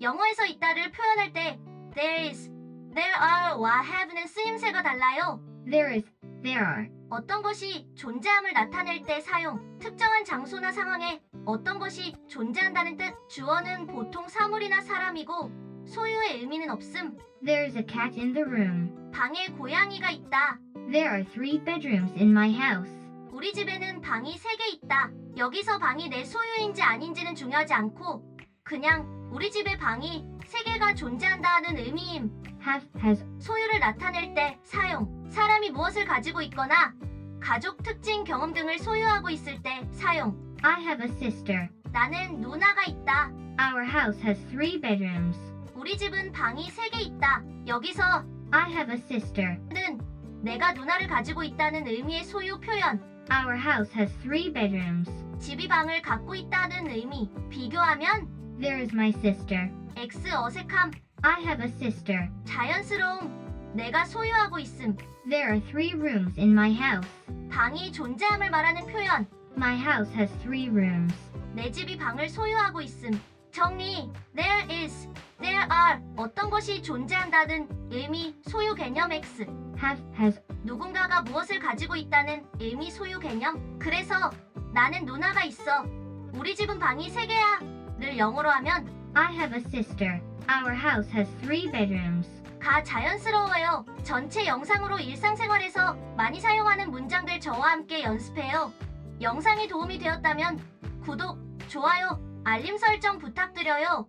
영어에서 있다를 표현할 때 there is, there are와 have는 쓰임새가 달라요. There is, there are. 어떤 것이 존재함을 나타낼 때 사용, 특정한 장소나 상황에 어떤 것이 존재한다는 뜻, 주어는 보통 사물이나 사람이고 소유의 의미는 없음. There's a cat in the room. 방에 고양이가 있다. There are three bedrooms in my house. 우리 집에는 방이 3개 있다. 여기서 방이 내 소유인지 아닌지는 중요하지 않고 그냥 우리 집에 방이 3개가 존재한다는 의미임. Have, has, 소유를 나타낼 때 사용. 사람이 무엇을 가지고 있거나 가족 특징 경험 등을 소유하고 있을 때 사용. I have a sister. 나는 누나가 있다. Our house has three bedrooms. 우리 집은 방이 3개 있다. 여기서 I have a sister. 는 내가 누나를 가지고 있다는 의미의 소유 표현. Our house has three bedrooms. 집이 방을 갖고 있다는 의미. 비교하면 There is my sister. X 어색함, I have a sister. 자연스러움, 내가 소유하고 있음, There are three rooms in my house. 방이 존재함을 말하는 표현, My house has three rooms. 내 집이 방을 소유하고 있음. 정리, there is, there are, 어떤 것이 존재한다는 의미, 소유 개념 X. Have, has, 누군가가 무엇을 가지고 있다는 의미 소유 개념. 그래서 나는 누나가 있어. 우리 집은 방이 3개야. 를 영어로 하면 I have a sister. Our house has three bedrooms. 가 자연스러워요. 전체 영상으로 일상생활에서 많이 사용하는 문장들 저와 함께 연습해요. 영상이 도움이 되었다면 구독, 좋아요, 알림 설정 부탁드려요.